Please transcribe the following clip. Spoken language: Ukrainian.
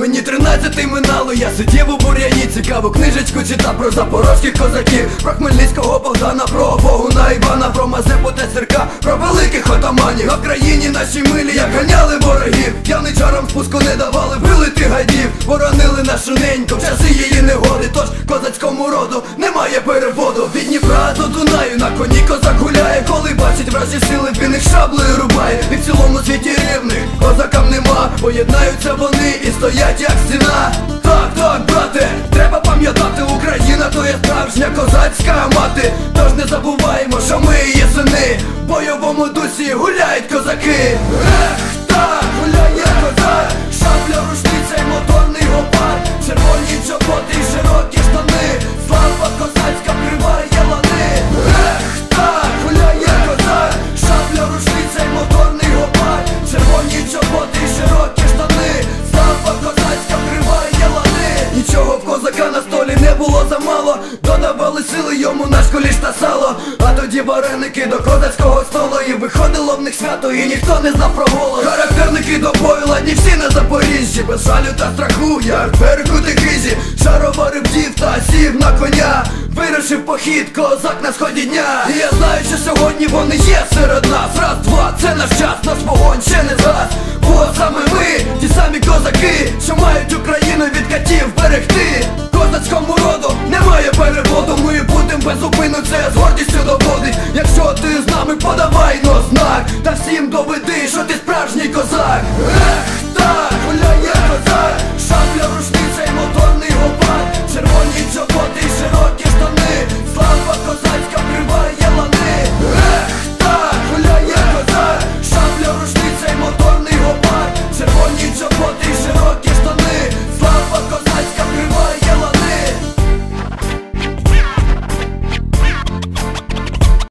Мені тринадцятий минало, я сидів у бур'яні. Цікаву книжечку читав про запорозьких козаків Про Хмельницького Богдана, про Богуна Івана Про Мазепу та Сірка, про великих отаманів. На країні нашій милі, як ганяли ворогів. Яничарам спуску не давали, били ти гадів. Боронили нашу неньку в часи її негоди. Тож козацькому роду немає переводу. Від Дніпра до Дунаю на коні козак гуляє. Коли бачить вражі сили, він їх шаблею рубає стоять як стіна. Так, так, брате, треба пам'ятати Україна то є справжня козацька мати. Тож не забуваємо, що ми є сини. В бойовому дусі гуляють козаки. Ех, Додавали сили йому на школі та сало. А тоді вареники до козацького столу І виходило в них свято, і ніхто не знав про голос Характерники до бою, ладні всі на Запоріжжі. Без жалю та страху, я берегу дикизі Шаровари бдів та сів на коня. Вирушив похід, козак на сході дня. І я знаю, що сьогодні вони є серед нас. Раз, два, це наш час, наш вогонь ще не згас. Бо саме ми, ті самі козаки, що мають без зупину, це з гордістю доводить Якщо ти з нами, подавай